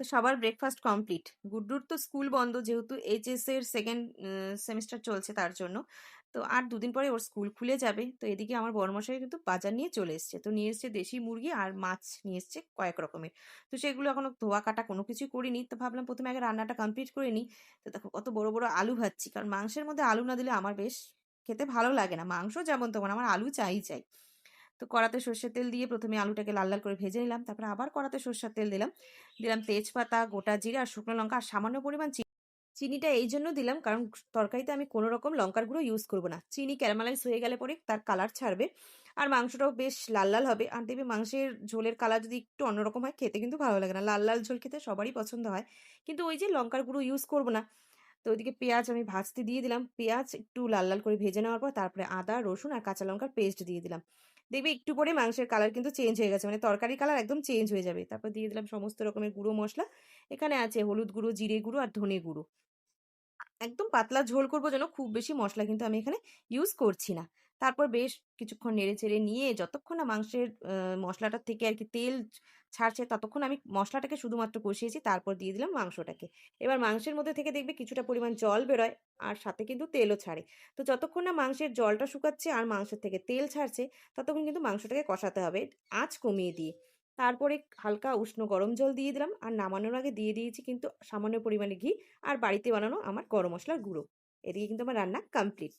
তো সবার breakfast complete গুড্ডুর তো স্কুল বন্ধ যেহেতু এইচএস এর সেকেন্ড সেমিস্টার চলছে তার জন্য। তো আর দুদিন পরে ওর স্কুল খুলে যাবে। তো এদিকে আমার বড়মশাই কিন্তু বাজার নিয়ে চলে এসছে। তো নিয়ে এসছে দেশি মুরগি আর মাছ নিয়ে এসছে কয়েক রকমের। তো সেগুলো এখনও ধোয়া কাটা কোনো কিছুই করিনি। তো ভাবলাম প্রথমে আগে রান্নাটা কমপ্লিট করে নিই। তো দেখো কত বড় বড় আলু ভাজছি। কারণ মাংসের মধ্যে আলু না দিলে আমার বেশ খেতে ভালো লাগে না। মাংস যেমন তেমন আমার আলু চাই চাই। তো কড়াতে সর্ষের তেল দিয়ে প্রথমে আলুটাকে লাল লাল করে ভেজে নিলাম। তারপরে আবার কড়াতে সর্ষের তেল দিলাম। দিলাম তেজপাতা, গোটা জিরা আর শুকনো লঙ্কা আর সামান্য পরিমাণ চিনি চিনিটা এই জন্য দিলাম কারণ তরকারিতে আমি কোনো রকম লঙ্কার গুঁড়ো ইউজ করব না। চিনি ক্যারামালাইজ হয়ে গেলে পরে তার কালার ছাড়বে আর মাংসটাও বেশ লাল লাল হবে। আর দেখবে মাংসের ঝোলের কালার যদি একটু অন্যরকম হয়, খেতে কিন্তু ভালো লাগে না। লাল লাল ঝোল খেতে সবারই পছন্দ হয়। কিন্তু ওই যে লঙ্কার গুঁড়ো ইউজ করব না তো ওইদিকে পেঁয়াজ আমি ভাজতে দিয়ে দিলাম। পেঁয়াজ একটু লাল লাল করে ভেজে নেওয়ার পর তারপরে আদা, রসুন আর কাঁচা লঙ্কার পেস্ট দিয়ে দিলাম। দেখবে একটু পরে মাংসের কালার কিন্তু চেঞ্জ হয়ে গেছে। মানে তরকারি কালার একদম চেঞ্জ হয়ে যাবে। তারপর দিয়ে দিলাম সমস্ত রকমের গুঁড়ো মশলা। এখানে আছে হলুদ গুঁড়ো, জিরে গুঁড়ো আর ধনে গুঁড়ো। একদম পাতলা ঝোল করব যেন খুব বেশি মশলা কিন্তু আমি এখানে ইউজ করছি না। তারপর বেশ কিছুক্ষণ নেড়ে চেড়ে নিয়ে যতক্ষণ না মাংসের মশলাটার থেকে আর কি তেল ছাড়ছে ততক্ষণ আমি মশলাটাকে শুধুমাত্র কষিয়েছি, তারপর দিয়ে দিলাম মাংসটাকে। এবার মাংসের মধ্যে থেকে দেখবে কিছুটা পরিমাণ জল বেরোয় আর সাথে কিন্তু তেলও ছাড়ে। তো যতক্ষণ না মাংসের জলটা শুকাচ্ছে আর মাংসের থেকে তেল ছাড়ছে, ততক্ষণ কিন্তু মাংসটাকে কষাতে হবে আঁচ কমিয়ে দিয়ে। তারপরে হালকা উষ্ণ গরম জল দিয়ে দিলাম আর নামানোর আগে দিয়ে দিয়েছি কিন্তু সামান্য পরিমাণে ঘি আর বাড়িতে বানানো আমার গরম মশলার গুঁড়ো। এদিকে কিন্তু আমার রান্না কমপ্লিট